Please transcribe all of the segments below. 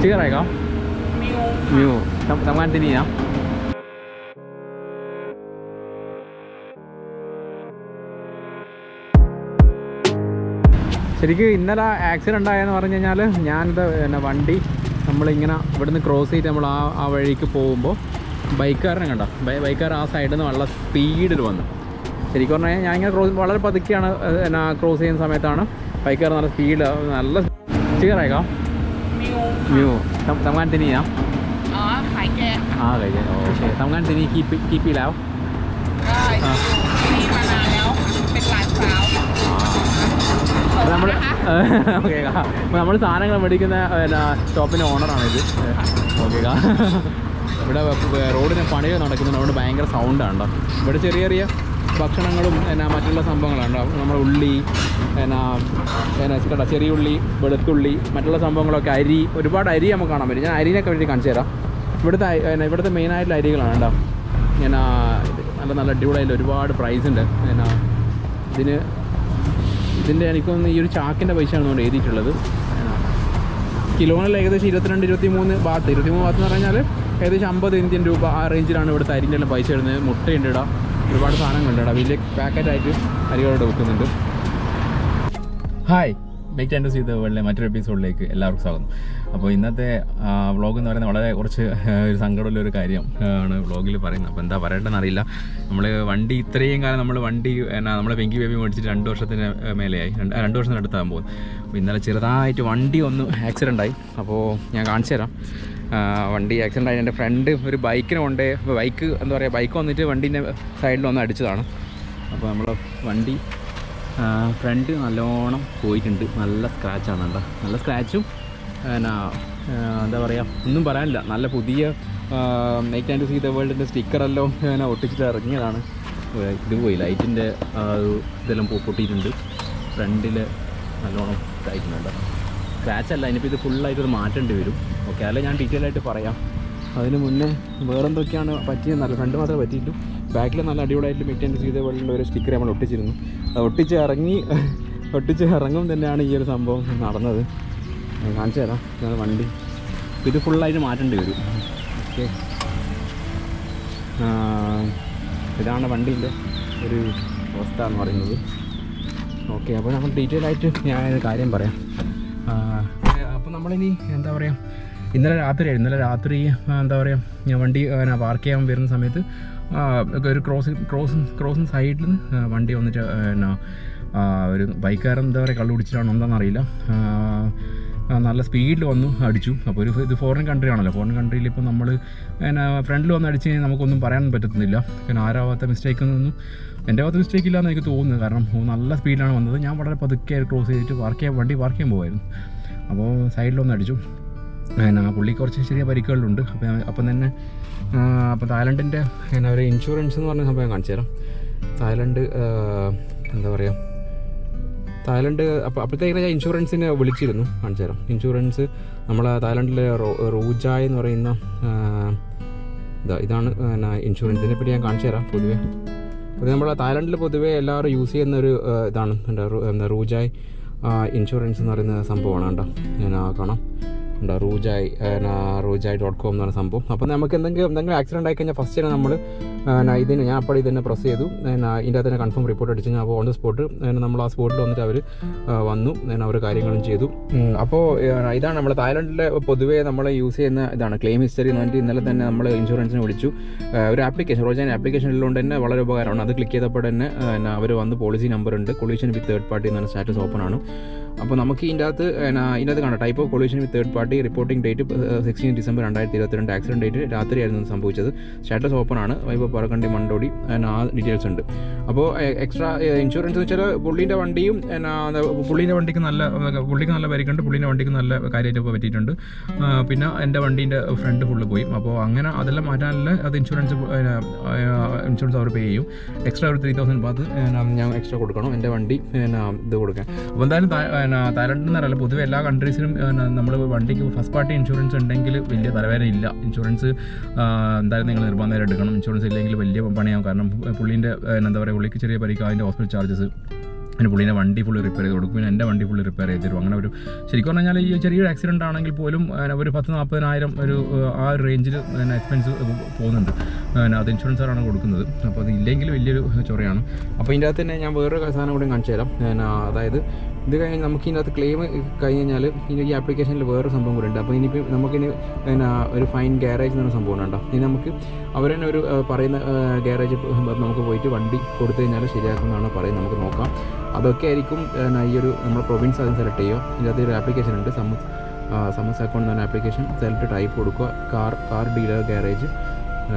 ชื่ออะไรครับ มิว มิวทำทำงานที่นี่นะശരിക്കും ഇന്നലെ ആക്സിഡൻ്റ് ആയെന്ന് പറഞ്ഞു കഴിഞ്ഞാൽ ഞാനിത് പിന്നെ വണ്ടി നമ്മളിങ്ങനെ ഇവിടുന്ന് ക്രോസ് ചെയ്ത് നമ്മൾ ആ ആ വഴിക്ക് പോകുമ്പോൾ ബൈക്കുകാരനെ കണ്ട ബൈക്കുകാരൻ ആ സൈഡിൽ നിന്ന് വളരെ സ്പീഡിൽ വന്നു ശരിക്കും പറഞ്ഞാൽ ഞാൻ ഇങ്ങനെ ക്രോസ് വളരെ പതുക്കെയാണ് എന്നാ ക്രോസ് ചെയ്യുന്ന സമയത്താണ് ബൈക്കുകാരൻ നല്ല സ്പീഡ് നല്ല ക്ലിയറായേക്കാം มิว มิวทำทำงานที่นี่นะ อ๋อขายแกง อ่าเลยโอเคทำงานที่นี่กี่ปีกี่ปีแล้ว ได้ อ่า อยู่ที่นี่มานานแล้ว เป็นหลานสาว അപ്പോൾ നമ്മൾนะคะ ഓക്കെ അപ്പോൾ നമ്മൾ സാധനങ്ങൾ മേടിക്കുന്ന പിന്നെ ഷോപ്പിൻ്റെ ഓണറാണ് ഇത് ഓക്കെ ഇവിടെ വ- റോഡിന് പണി നടക്കുന്നുണ്ട് അതുകൊണ്ട് ഭയങ്കര സൗണ്ടാണ് കേട്ടോ ഇവിടെ ചെറിയ ചെറിയ ഭക്ഷണങ്ങളും എന്നാ മറ്റുള്ള സംഭവങ്ങളാണ്. നമ്മൾ ഉള്ളി എന്നാ എന്നാ ചെറിയ ഉള്ളി വെളുത്തുള്ളി മറ്റുള്ള സംഭവങ്ങളൊക്കെ അരി ഒരുപാട് അരി നമുക്ക് കാണാൻ പറ്റും. ഞാൻ അരിനൊക്കെ വേണ്ടി കാണിച്ചു തരാം. ഇവിടുത്തെ ഇവിടുത്തെ മെയിനായിട്ടുള്ള അരികളാണ് കേട്ടോ. എന്നാ നല്ല നല്ല അടിപൊളിയായിട്ട് ഒരുപാട് പ്രൈസ് ഉണ്ട്. എന്നാ ഇതിന് ഇതിന്റെ എനിക്കൊന്ന് ഈ ഒരു ചാക്കിന്റെ പൈസയാണ് കൊണ്ട് എഴുതിയിട്ടുള്ളത്. കിലോണിൽ ഏകദേശം ഇരുപത്തിരണ്ട് ഇരുപത്തി മൂന്ന് ബാത്ത് ഇരുപത്തി മൂന്ന് ബാത്ത് എന്ന് പറഞ്ഞാൽ ഏകദേശം അമ്പത് ഇന്ത്യൻ രൂപ ആ റേഞ്ചിലാണ് ഇവിടുത്തെ അരിന്റെ എല്ലാം പൈസ ഇടുന്നത് മുട്ടയുണ്ട് ഇടാം ഒരുപാട് സാധനങ്ങളുണ്ട് ഇടാം വലിയ പാക്കറ്റായിട്ട് അരികളോട് വെക്കുന്നുണ്ട്. ഹായ്. മേക്ക് ടെൻഡസ് ചെയ്ത വേൾഡിലെ മറ്റൊരു എപ്പിസോഡിലേക്ക് എല്ലാവർക്കും സ്വാഗതം. അപ്പോൾ ഇന്നത്തെ വ്ളോഗ് എന്ന് പറയുന്നത് വളരെ കുറച്ച് ഒരു സങ്കടമുള്ള ഒരു കാര്യം ആണ് വ്ളോഗിൽ പറയുന്നത്. അപ്പോൾ എന്താ പറയേണ്ടതെന്ന് അറിയില്ല. നമ്മൾ വണ്ടി ഇത്രയും കാലം നമ്മൾ വണ്ടി എന്നാ നമ്മൾ പെങ്കി ബേബി മേടിച്ചിട്ട് രണ്ട് വർഷത്തിന് മേലെയായി. രണ്ട് രണ്ട് വർഷത്തിന് അടുത്താകാൻ പോകും അപ്പോൾ ഇന്നലെ ചെറുതായിട്ട് വണ്ടി ഒന്ന് ആക്സിഡന്റ് ആയി. അപ്പോൾ ഞാൻ കാണിച്ചു തരാം വണ്ടി ആക്സിഡന്റ് ആയി. എന്റെ ഫ്രണ്ട് ഒരു ബൈക്കിന് കൊണ്ടേ ബൈക്ക് എന്താ പറയുക ബൈക്ക് വന്നിട്ട് വണ്ടീന്റെ സൈഡിൽ ഒന്ന് അടിച്ചതാണ്. അപ്പോൾ നമ്മൾ വണ്ടി ഫ്രണ്ട് നല്ലോണം പോയിട്ടുണ്ട്. നല്ല സ്ക്രാച്ചാണ് കേട്ടോ. നല്ല സ്ക്രാച്ചും എന്നാ എന്താ പറയുക ഒന്നും പറയാനില്ല. നല്ല പുതിയ നൈറ്റ് ആൻഡ് സീ ദ വേൾഡിന്റെ സ്റ്റിക്കറെല്ലാം ഞാൻ ഒട്ടിച്ചിട്ട് ഇറങ്ങിയതാണ്. ഇത് പോയി. ലൈറ്റിന്റെ ഇതെല്ലാം പൊട്ടിയിട്ടുണ്ട്. ഫ്രണ്ടിൽ നല്ലോണം ഇതായിട്ടുണ്ട് സ്ക്രാച്ച് അല്ല ഇനിയിപ്പോൾ ഇത് ഫുള്ളായിട്ട് മാറ്റേണ്ടി വരും. ഓക്കെ അല്ല ഞാൻ ഡീറ്റെയിൽ ആയിട്ട് പറയാം. അതിന് മുന്നേ വേറെന്തൊക്കെയാണ് പറ്റിയത് നല്ല ഫ്രണ്ട് മാത്രമേ പറ്റിയിട്ടു ബാക്കിൽ നല്ല അടിപൊളിയായിട്ട് മെയിന്റൈൻസ് ചെയ്ത വേൾഡിന്റെ ഒരു സ്റ്റിക്കർ നമ്മൾ ഒട്ടിച്ചിരുന്നു. അത് ഒട്ടിച്ച് ഇറങ്ങി ഒട്ടിച്ച് ഇറങ്ങും തന്നെയാണ് ഈ ഒരു സംഭവം നടന്നത്. കാണിച്ചു തരാം ഞാൻ വണ്ടി. ഇത് ഫുള്ളായിട്ട് മാറ്റേണ്ടി വരും. ഓക്കെ ഇതാണ് വണ്ടീന്റെ ഒരു അവസ്ഥ എന്ന് പറയുന്നത്. ഓക്കെ അപ്പോൾ നമ്മൾ ഡീറ്റെയിൽ ആയിട്ട് ഞാൻ കാര്യം പറയാം. അപ്പോൾ നമ്മളിനി എന്താ പറയുക ഇന്നലെ രാത്രി ഇന്നലെ രാത്രി എന്താ പറയുക ഞാൻ വണ്ടി പാർക്ക് ചെയ്യാൻ വരുന്ന സമയത്ത് ഒരു ക്രോസ് ക്രോസ് ക്രോസിങ് സൈഡിൽ നിന്ന് വണ്ടി വന്നിട്ട് എന്നാ ഒരു ബൈക്കുകാരൻ എന്താ പറയുക കള്ളു കുടിച്ചിട്ടാണോ എന്താണെന്ന് അറിയില്ല. ആ, ആ, നല്ല സ്പീഡിൽ വന്നു അടിച്ചു. അപ്പോൾ ഒരു ഇത് ഫോറിൻ കൺട്രി ആണല്ലോ. ഫോറിൻ കൺട്രിയിൽ ഇപ്പോൾ നമ്മൾ പിന്നെ ഫ്രണ്ടിൽ വന്ന് അടിച്ച് കഴിഞ്ഞാൽ നമുക്കൊന്നും പറയാൻ പറ്റത്തുന്നില്ല. പിന്നെ ആരാവാത്ത മിസ്റ്റേക്ക് ഒന്നും എന്റെ ഭാഗത്ത് മിസ്റ്റേക്ക് ഇല്ലാന്ന് എനിക്ക് തോന്നുന്നു കാരണം നല്ല സ്പീഡിലാണ് വന്നത്. ഞാൻ വളരെ പതുക്കെ ക്രോസ് ചെയ്തിട്ട് പാർക്ക് ചെയ്യാൻ വണ്ടി പാർക്ക് ചെയ്യാൻ പോകുമായിരുന്നു അപ്പോൾ സൈഡിലൊന്ന് അടിച്ചു. പിന്നെ പുള്ളി കുറച്ച് ചെറിയ പരിക്കുകളുണ്ട് അപ്പോൾ അപ്പം തന്നെ അപ്പോൾ തായ്ലൻഡിന്റെ എന്നാ ഒരു ഇൻഷുറൻസ് എന്ന് പറഞ്ഞ സംഭവം കാണിച്ചു തരാം തായ്ലൻഡ് എന്താ പറയുക തായ്ലൻഡ് അപ്പോൾ അപ്പോഴത്തേക്ക് ഞാൻ ഇൻഷുറൻസിനെ വിളിച്ചിരുന്നു കാണിച്ചു തരാം ഇൻഷുറൻസ് നമ്മളെ തായ്ലൻഡിലെ റോ- റൂജായ് എന്ന് പറയുന്ന ഇതാണ് പിന്നെ ഇൻഷുറൻസിനെ പറ്റി ഞാൻ കാണിച്ചു തരാം പൊതുവേ. അത് നമ്മളെ തായ്ലൻഡിൽ പൊതുവേ എല്ലാവരും യൂസ് ചെയ്യുന്ന ഒരു ഇതാണ്. എന്താ റൂജായ് ഇൻഷുറൻസ് എന്ന് പറയുന്ന സംഭവമാണ് കേട്ടോ. ഞാൻ കാണാം. എന്താ റൂജായ് റൂജായ് ഡോട്ട് കോം എന്ന് പറയുന്ന സംഭവം. അപ്പോൾ നമുക്ക് എന്തെങ്കിലും എന്തെങ്കിലും ആക്സിഡന്റ് ആയി കഴിഞ്ഞാൽ ഫസ്റ്റ് തന്നെ നമ്മൾ ഇതിന് ഞാൻ അപ്പോൾ ഇതിനെ പ്രസ് ചെയ്തു. ഇതിന്റെ അകത്ത് തന്നെ കൺഫേം റിപ്പോർട്ട് അടിച്ചു. ഞാൻ അപ്പോൾ ഓൺ ദ സ്പോട്ട് നമ്മൾ ആ സ്പോട്ടിൽ വന്നിട്ട് അവർ വന്നു. അവർ കാര്യങ്ങളും ചെയ്തു. അപ്പോൾ ഇതാണ് നമ്മൾ തായ്ലൻഡിലെ പൊതുവേ നമ്മൾ യൂസ് ചെയ്യുന്ന ഇതാണ്. ക്ലെയിം ഹിസ്റ്ററി എന്ന് പറഞ്ഞിട്ട് ഇന്നലെ തന്നെ നമ്മൾ ഇൻഷുറൻസിന് വിളിച്ചു. ഒരു ആപ്ലിക്കേഷൻ റോജാൻ ആപ്ലിക്കേഷൻ ഉള്ളതുകൊണ്ട് തന്നെ വളരെ ഉപകാരമാണ്. അത് ക്ലിക്ക് ചെയ്തപ്പോൾ തന്നെ അവർ വന്ന് പോളിസി നമ്പർ ഉണ്ട്. കൊളീഷൻ വിത്ത് തേർഡ് പാർട്ടി എന്ന് പറഞ്ഞ സ്റ്റാറ്റസ് ഓപ്പൺ ആണ്. അപ്പോൾ നമുക്ക് ഇതിന്റെ അകത്ത് ഇതിന്റെ അകത്ത് കാണാം type of collision with third party reporting date sixteen December രണ്ടായിരത്തി ഇരുപത്തിരണ്ട് ആക്സിഡന്റ് ഡേറ്റ് രാത്രിയായിരുന്നു സംഭവിച്ചത്. സ്റ്റാറ്റസ് ഓപ്പൺ ആണ്. ഇപ്പോൾ പറക്കണ്ടി മണ്ടോടി ആ ഡീറ്റെയിൽസ് ഉണ്ട്. അപ്പോൾ എക്സ്ട്രാ ഇൻഷുറൻസ് എന്ന് വെച്ചാൽ പുള്ളീന്റെ വണ്ടിയും പുള്ളീന്റെ വണ്ടിക്ക് നല്ല പുള്ളിക്ക് നല്ല പരിക്കുണ്ട്. പുള്ളീന്റെ വണ്ടിക്ക് നല്ല കാര്യമായിട്ട് ഇപ്പോൾ പറ്റിയിട്ടുണ്ട്. പിന്നെ എന്റെ വണ്ടീന്റെ ഫ്രണ്ട് ഫുള്ള് പോയി. അപ്പോൾ അങ്ങനെ അതെല്ലാം മാറ്റാനല്ല അത് ഇൻഷുറൻസ് ഇൻഷുറൻസ് അവർ പേ ചെയ്യും. എക്സ്ട്രാ ഒരു ത്രീ തൗസൻഡ് പാത്ത് ഞാൻ എക്സ്ട്രാ കൊടുക്കണം. എന്റെ വണ്ടി ഇത് കൊടുക്കാൻ. അപ്പോൾ എന്തായാലും താ- എന്നാ, തായ്ലൻഡ് എന്ന് അറിയില്ല പൊതുവെ എല്ലാ കൺട്രീസിലും നമ്മൾ വണ്ടിക്ക് ഫസ്റ്റ് പാർട്ടി ഇൻഷുറൻസ് ഉണ്ടെങ്കിൽ വലിയ തലവേദന ഇല്ല ഇൻഷുറൻസ് എന്തായാലും നിങ്ങൾ നിർബന്ധമായിട്ട് എടുക്കണം. ഇൻഷുറൻസ് ഇല്ലെങ്കിൽ വലിയ പണിയാവും. കാരണം പുള്ളീന്റെ എന്താ പറയുക പുള്ളിക്ക് ചെറിയ പരിക്ക് അതിന്റെ ഹോസ്പിറ്റൽ ചാർജസ് പിന്നെ പുള്ളിനെ വണ്ടി ഫുള്ള് റിപ്പയർ ചെയ്ത് കൊടുക്കും. പിന്നെ എന്റെ വണ്ടി ഫുള്ള് റിപ്പയർ ചെയ്ത് തരും. അങ്ങനെ ഒരു ശരിക്കും പറഞ്ഞാൽ ഈ ചെറിയൊരു ആക്സിഡന്റ് ആണെങ്കിൽ പോലും ഒരു പത്ത് നാൽപ്പതിനായിരം ഒരു ആ, ഒരു റേഞ്ചിൽ എക്സ്പെൻസ് പോകുന്നുണ്ട്. അത് ഇൻഷുറൻസാണ് കൊടുക്കുന്നത്. അപ്പോൾ അത് ഇല്ലെങ്കിൽ വലിയൊരു ചൊറയാണ്. അപ്പോൾ ഇതിന്റെ അകത്ത് തന്നെ ഞാൻ വേറൊരു സാധനം കൂടി കാണിച്ചു തരാം. അതായത് ഇത് കഴിഞ്ഞ് നമുക്ക് ഇതിനകത്ത് ക്ലെയിം കഴിഞ്ഞ് കഴിഞ്ഞാൽ ഇനി ഈ ആപ്ലിക്കേഷനിൽ വേറൊരു സംഭവം കൂടെ ഉണ്ട്. അപ്പോൾ ഇനിയിപ്പോൾ നമുക്കിനി പിന്നെ ഒരു ഫൈൻ ഗ്യാരേജ് എന്നൊരു സംഭവം ഉണ്ടോ ഇനി നമുക്ക് അവർ തന്നെ ഒരു പറയുന്ന ഗ്യാരേജ് നമുക്ക് പോയിട്ട് വണ്ടി കൊടുത്തു കഴിഞ്ഞാൽ ശരിയാക്കുന്നതാണ് പറയുന്നത്. നമുക്ക് നോക്കാം. അതൊക്കെ ആയിരിക്കും ഈ ഒരു നമ്മുടെ പ്രൊവിൻസ് അതിന് സെലക്ട് ചെയ്യുക. ഇതിന്റെ അകത്ത് ഒരു ആപ്ലിക്കേഷൻ ഉണ്ട്. സമസ് സമസ് അക്കൗണ്ട് എന്ന് പറഞ്ഞ ആപ്ലിക്കേഷൻ സെലക്ട് ടൈപ്പ് കൊടുക്കുക. Car car dealer garage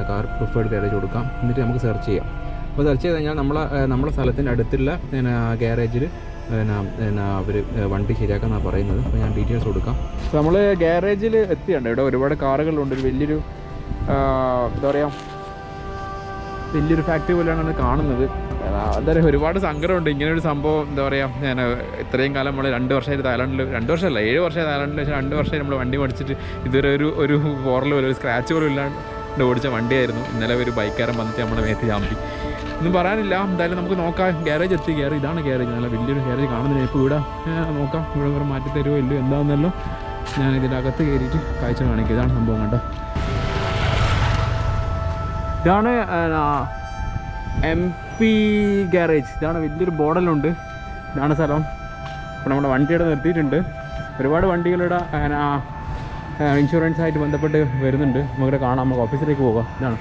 car preferred garage കൊടുക്കാം. എന്നിട്ട് നമുക്ക് സെർച്ച് ചെയ്യാം. അപ്പോൾ സെർച്ച് ചെയ്ത് കഴിഞ്ഞാൽ നമ്മളെ നമ്മളെ സ്ഥലത്തിന്റെ അടുത്തുള്ള ഗാരേജിൽ പിന്നെ പിന്നെ അവർ വണ്ടി ശരിയാക്കാന്നാണ് പറയുന്നത്. അപ്പോൾ ഞാൻ ഡീറ്റെയിൽസ് കൊടുക്കാം. നമ്മൾ ഗ്യാരേജിൽ എത്തിയുണ്ട് ഇവിടെ ഒരുപാട് കാറുകളുണ്ട്. ഒരു വലിയൊരു എന്താ പറയുക വലിയൊരു ഫാക്ടറി പോലെയാണ് കാണുന്നത്. എന്താ പറയുക ഒരുപാട് സങ്കടമുണ്ട്. ഇങ്ങനെ ഒരു സംഭവം എന്താ പറയുക ഞാൻ ഇത്രയും കാലം നമ്മൾ രണ്ട് വർഷമായിട്ട് തായ്ലാൻഡിൽ രണ്ട് വർഷമല്ല ഏഴ് വർഷമായി തായ്ലാൻഡിൽ വെച്ചാൽ രണ്ട് വർഷമായി നമ്മൾ വണ്ടി മേടിച്ചിട്ട് ഇതുവരെ ഒരു ഒരു പോറൽ പോലും ഒരു സ്ക്രാച്ച് പോലും ഇല്ലാണ്ട് ഓടിച്ച വണ്ടിയായിരുന്നു. ഇന്നലെ ഒരു ബൈക്കാരൻ വന്നിട്ട് നമ്മുടെ മേത്ത് ചാമ്പി. ഒന്നും പറയാനില്ല. എന്തായാലും നമുക്ക് നോക്കാം. ഗ്യാരേജ് എത്തി. ഗ്യാരേജ് ഇതാണ് ഗ്യാരേജ് നല്ല വലിയൊരു ഗ്യാരേജ് കാണുന്നില്ല ഇപ്പോൾ ഇവിടെ നോക്കാം. ഇവിടെ വേറെ മാറ്റി തരുമോ ഇല്ലയോ? എന്താണെന്നല്ലോ ഞാൻ ഇതിന്റെ അകത്ത് കയറിയിട്ട് കാഴ്ച കാണിക്കുക ഇതാണ് സംഭവം കണ്ടോ? ഇതാണ് എം പി ഗ്യാരേജ് ഇതാണ് വലിയൊരു ബോർഡലുണ്ട്. ഇതാണ് സ്ഥലം. ഇപ്പോൾ നമ്മുടെ വണ്ടി ഇവിടെ നിർത്തിയിട്ടുണ്ട്. ഒരുപാട് വണ്ടികളുടെ ഇൻഷുറൻസ് ആയിട്ട് ബന്ധപ്പെട്ട് വരുന്നുണ്ട്. നമുക്കിവിടെ കാണാം. നമുക്ക് ഓഫീസിലേക്ക് പോകാം. ഇതാണ്.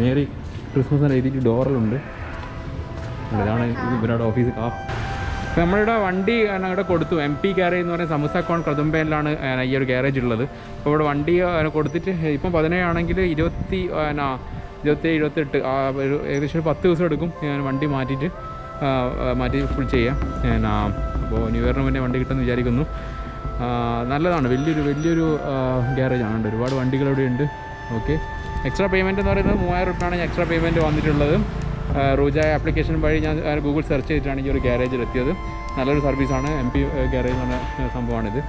മേരി ക്രിസ്മസ് എന്ന് എഴുതിയിട്ട് ഡോറലുണ്ട് ഇതാണ് ഇത് ഇവരുടെ ഓഫീസ് കാ അപ്പോൾ നമ്മളിവിടെ വണ്ടി ഇവിടെ കൊടുത്തു. എം പി ഗ്യാരേജ് എന്ന് പറയുന്ന സമൂസക്കോൺ കൃതുമ്പയിലാണ് ഈ ഒരു ഗാരേജ് ഉള്ളത്. അപ്പോൾ ഇവിടെ വണ്ടി കൊടുത്തിട്ട് ഇപ്പം പതിനേഴാണെങ്കിൽ ഇരുപത്തി ഇരുപത്തി ഇരുപത്തെട്ട് ഏകദേശം ഒരു പത്ത് ദിവസം എടുക്കും ഞാൻ വണ്ടി മാറ്റിയിട്ട് മാറ്റി ഫുൾ ചെയ്യാം. ഞാൻ അപ്പോൾ ന്യൂ ഇയറിന് മുന്നേ വണ്ടി കിട്ടുമെന്ന് വിചാരിക്കുന്നു. നല്ലതാണ്. വലിയൊരു വലിയൊരു ഗ്യാരേജ് ആണ്. ഒരുപാട് വണ്ടികൾ ഇവിടെ ഉണ്ട് ഓക്കെ എക്സ്ട്രാ പേയ്മെന്റ് എന്ന് പറയുന്നത് മൂവായിരം റുപ്യാണ് എക്സ്ട്രാ പേയ്മെന്റ് വന്നിട്ടുള്ളത്. ആ, റൂജ ആപ്ലിക്കേഷൻ വഴി ഞാൻ ഗൂഗിൾ സെർച്ച് ചെയ്തിട്ടാണ് ഈ ഒരു ഗ്യാരേജിൽ എത്തിയത്. നല്ലൊരു സർവീസാണ് എം പി ഗ്യാരേജ് എന്ന് പറഞ്ഞ സംഭവമാണിത്.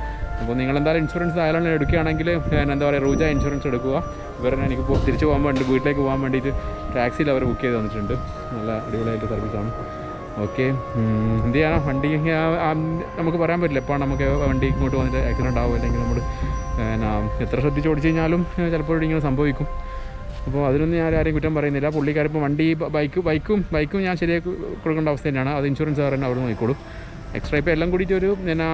അപ്പോൾ നിങ്ങൾ എന്തായാലും ഇൻഷുറൻസ് ആയാലും എടുക്കുകയാണെങ്കിൽ എന്താ പറയുക റൂജ ഇൻഷുറൻസ് എടുക്കുക. ഇവരെ എനിക്ക് തിരിച്ചു പോകാൻ വേണ്ടി വീട്ടിലേക്ക് പോകാൻ വേണ്ടിയിട്ട് ടാക്സിയിൽ അവർ ബുക്ക് ചെയ്ത് തന്നിട്ടുണ്ട്. നല്ല അടിപൊളിയായിട്ട് സർവീസാണ്. ഓക്കെ എന്ത് ചെയ്യാനോ? വണ്ടി നമുക്ക് പറയാൻ പറ്റില്ല. എപ്പോൾ നമുക്ക് വണ്ടി ഇങ്ങോട്ട് വന്നിട്ട് ആക്സിഡന്റ് ആവും അല്ലെങ്കിൽ നമ്മൾ എത്ര ശ്രദ്ധിച്ച് ഓടിച്ചു കഴിഞ്ഞാലും ചിലപ്പോൾ ഇങ്ങനെ സംഭവിക്കും. അപ്പോൾ അതിനൊന്നും ഞാൻ ആരെയും കുറ്റം പറയുന്നില്ല. പുള്ളിക്കാരിപ്പോൾ വണ്ടി ബൈക്ക് ബൈക്കും ബൈക്കും ഞാൻ ശരിയാക്കി കൊടുക്കേണ്ട അവസ്ഥ തന്നെയാണ്. അത് ഇൻഷുറൻസ് കാരണം അവിടെ നോക്കിക്കോളും. എക്സ്ട്രാ ഇപ്പോൾ എല്ലാം കൂടിയിട്ട് ഒരു പിന്നെ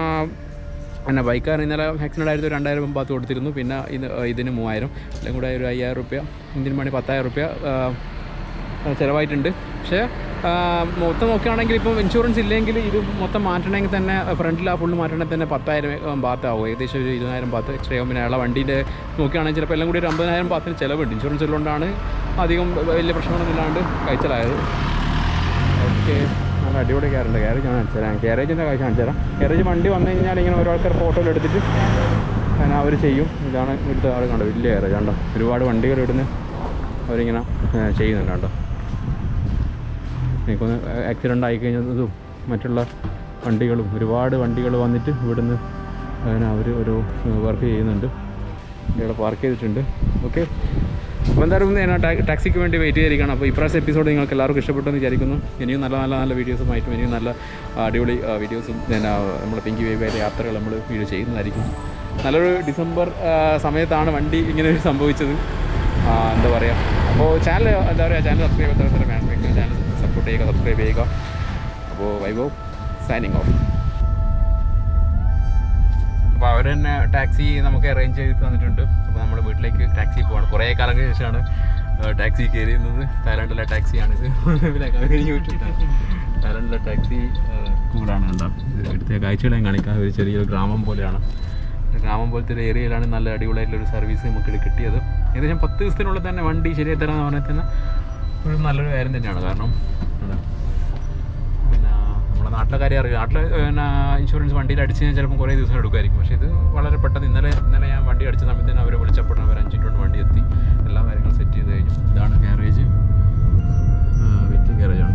പിന്നെ ബൈക്കാണ് ഇന്നലെ ആക്സിഡന്റ് ഒരു രണ്ടായിരം രൂപ ഭാഗത്ത് കൊടുത്തിരുന്നു. പിന്നെ ഇത് ഇതിന് മൂവായിരം. എല്ലാം കൂടെ ഒരു അയ്യായിരം റുപ്യ ഇന്ത്യൻ മണി പത്തായിരം റുപ്യ ചിലവായിട്ടുണ്ട്. പക്ഷേ മൊത്തം നോക്കുകയാണെങ്കിൽ ഇപ്പം ഇൻഷുറൻസ് ഇല്ലെങ്കിൽ ഇത് മൊത്തം മാറ്റണമെങ്കിൽ തന്നെ ഫ്രണ്ടിൽ ആ ഫുള്ള് മാറ്റണമെങ്കിൽ തന്നെ പത്തായിരം ബാത്താവും ഏകദേശം ഒരു ഇരുപതിനായിരം ബാത്ത് എക്സ്ട്രാ ആവും പിന്നെ അയാളെ വണ്ടീന്റെ നോക്കുകയാണെങ്കിൽ ചിലപ്പോൾ എല്ലാം കൂടി ഒരു അമ്പതിനായിരം ബാത്തിന് ചിലവുണ്ട്. ഇൻഷുറൻസ് ഉള്ളതുകൊണ്ടാണ് അധികം വലിയ പ്രശ്നമൊന്നും ഇല്ലാണ്ട് കഴിച്ചലായത്. ഓക്കെ നല്ല അടിപൊളി കയറുണ്ട് ഗ്യാരേജ് ആണ് കാണിച്ചു തരാം ഗ്യാരേജിന്റെ കാഴ്ച കാണിച്ചു തരാം ഗ്യാരേജ് വണ്ടി വന്നു കഴിഞ്ഞാൽ ഇങ്ങനെ ഓരോ ആൾക്കാർ ഫോട്ടോയിൽ എടുത്തിട്ട് അങ്ങനെ അവർ ചെയ്യും. ഇതാണ് ഇവിടുത്തെ ആൾ കണ്ടോ വലിയ ഗ്യാരേജ് കണ്ടോ? ഒരുപാട് വണ്ടികൾ ഇവിടുന്ന് അവരിങ്ങനെ ചെയ്യുന്നുണ്ട് കണ്ടോ? എനിക്കൊന്ന് ആക്സിഡന്റ് ആയിക്കഴിഞ്ഞതും മറ്റുള്ള വണ്ടികളും ഒരുപാട് വണ്ടികൾ വന്നിട്ട് ഇവിടുന്ന് അങ്ങനെ അവർ ഒരു വർക്ക് ചെയ്യുന്നുണ്ട്. ഇവിടെ പാർക്ക് ചെയ്തിട്ടുണ്ട്. ഓക്കെ അപ്പോൾ എന്തായാലും ഞാൻ ടാക്സിക്ക് വേണ്ടി വെയിറ്റ് ചെയ്തിരിക്കണം അപ്പോൾ ഇപ്രാവശ്യം എപ്പിസോഡ് നിങ്ങൾക്ക് എല്ലാവർക്കും ഇഷ്ടപ്പെട്ടു എന്ന് വിചാരിക്കുന്നു. ഇനിയും നല്ല നല്ല നല്ല വീഡിയോസുമായിട്ടും ഇനിയും നല്ല അടിപൊളി വീഡിയോസും ഞാൻ നമ്മുടെ പിങ്കി വേവായിട്ട് യാത്രകൾ നമ്മൾ വീഡിയോ ചെയ്യുന്നതായിരിക്കും. നല്ലൊരു ഡിസംബർ സമയത്താണ് വണ്ടി ഇങ്ങനെ സംഭവിച്ചത്. എന്താ പറയുക അപ്പോൾ ചാനൽ എന്താ പറയുക ചാനൽ സബ്സ്ക്രൈബ് എത്ര വേണം സപ്പോർട്ട് ചെയ്യുക സബ്സ്ക്രൈബ് ചെയ്യുക. അപ്പോൾ വൈഭവ് സൈനിങ് ഓഫ് അപ്പോൾ അവർ തന്നെ ടാക്സി നമുക്ക് അറേഞ്ച് ചെയ്ത് തന്നിട്ടുണ്ട്. അപ്പോൾ നമ്മുടെ വീട്ടിലേക്ക് ടാക്സി പോകണം കുറേ കാലങ്ങൾക്ക് ശേഷമാണ് ടാക്സി കയറിയുന്നത് തായ്ലാൻഡിലെ ടാക്സിയാണിത് തായ്ലാൻഡിലെ ടാക്സി കൂടാണ് കണ്ടോ. ഇവിടുത്തെ കാഴ്ചകൾ ഞാൻ കാണിക്കാം. ഒരു ചെറിയൊരു ഗ്രാമം പോലെയാണ്. ഗ്രാമം പോലത്തെ ഒരു ഏരിയയിലാണ് നല്ല അടിപൊളിയായിട്ടുള്ള ഒരു സർവീസ് നമുക്ക് ഇവിടെ കിട്ടിയത്. ഏകദേശം പത്ത് ദിവസത്തിനുള്ളിൽ തന്നെ വണ്ടി ശരിയായി തരാമെന്ന് പറഞ്ഞാൽ തന്നെ ഒരു നല്ലൊരു കാര്യം തന്നെയാണ്. കാരണം നാട്ടിലെ കാര്യം അറിയില്ല നാട്ടിൽ പിന്നെ ഇൻഷുറൻസ് വണ്ടിയിൽ അടിച്ച് കഴിഞ്ഞാൽ ചിലപ്പോൾ കുറേ ദിവസം എടുക്കുമായിരിക്കും. പക്ഷേ ഇത് വളരെ പെട്ടെന്ന് ഇന്നലെ ഇന്നലെ ഞാൻ വണ്ടി അടിച്ച സമയത്ത് തന്നെ അവർ വിളിച്ചപ്പോൾ അവർ അഞ്ചിട്ടുണ്ട് വണ്ടി എത്തി. എല്ലാ കാര്യങ്ങളും സെറ്റ് ചെയ്ത് കഴിഞ്ഞു. ഇതാണ് ഗ്യാരേജ് വിത്ത് ഗ്യാരേജ് ഉണ്ടോ